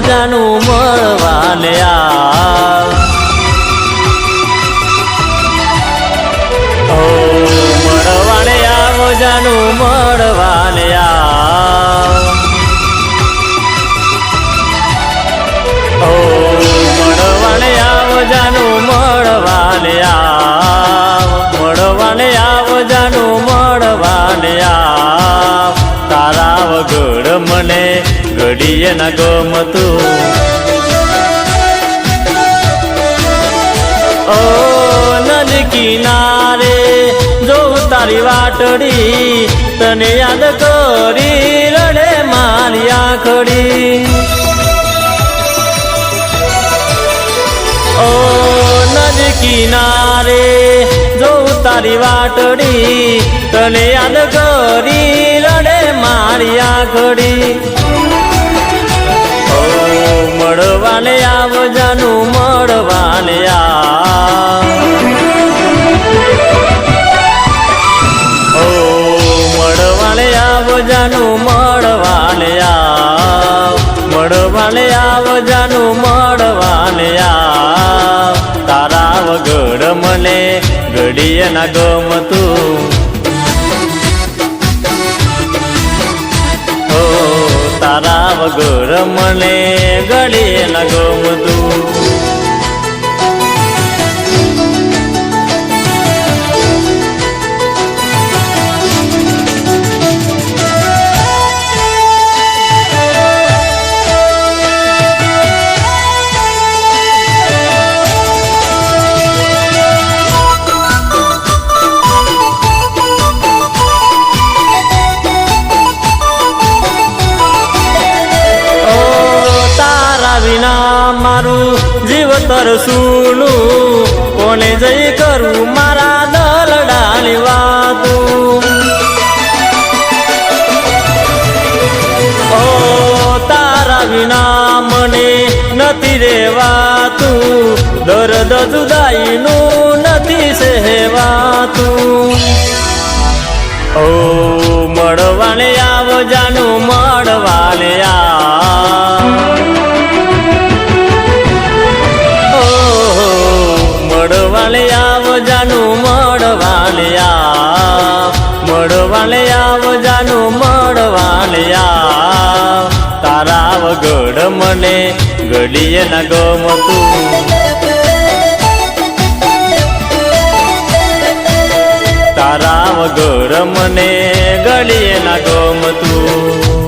જાનું મળવાને આવ મળવાને આવો જાનું મળવાને ના ગમતું ઓ નદી કિનારે જોઉં તારી વાટડી, તને યાદ કરી રડે મારી આખડી. ઓ નદી કિનારે જોઉં તારી વાટડી, તને યાદ કરી રડે મારી આખડી. જાનું મળવાને આવ. મળવાને આવ. જાનું મળવાને તારા વગર મને ઘડીએ ના ગમતું. ઓ તારા વગર મને ઘડીએ ના ગમતું. મારું જીવતર સૂનું. કોને જઈ કરું મારા દલડાની વાતું. ઓ તારા વિના મને નથી રેવાતું. દર્દ જુદાઈનું નથી સહેવાતું. ઓ મળવાને આવ જાનું, મળવાને આવ મળવાને આવો, જાનું મળવાને આવ. તારા વગડ મને ઘડીએ ના ગમતું. તારા વગર મને ગળીએ ના ગમતું.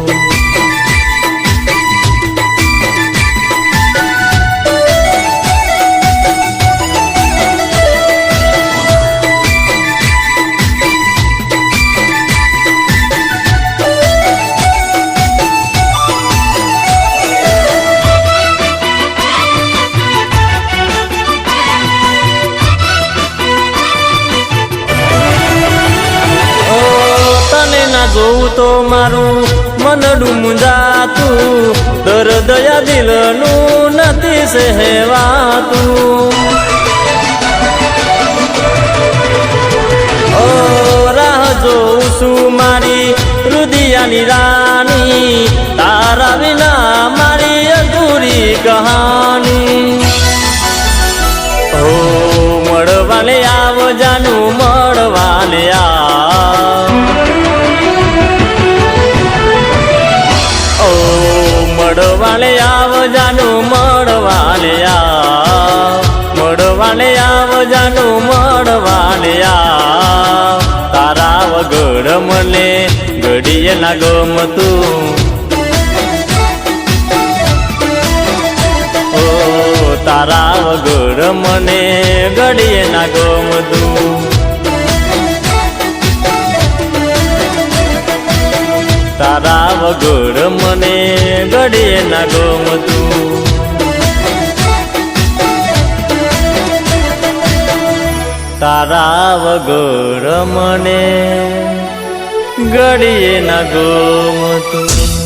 જોઉં તો મારું મનડું મુંજાતું દર્દયા દિલનું નથી સહેવાતું. ઓ, રાહ જોઉં છું મારી રુદિયાની રાની તારા વિના મારી અધૂરી કહાની. ઓ, મળવાને આવ, જાનું મળવાને આવ. મળવાને આવ જાનું મળવાને આવ મળવાને આવ જાનું મળવાને આવ તારા વગર મને ઘડીએ ના ગમતું. તારા વગર મને ઘડીએ ના ગમતું. વગર મને ઘડીએ ના ગમતું. તારા વગર મને ઘડીએ ના ગમતું.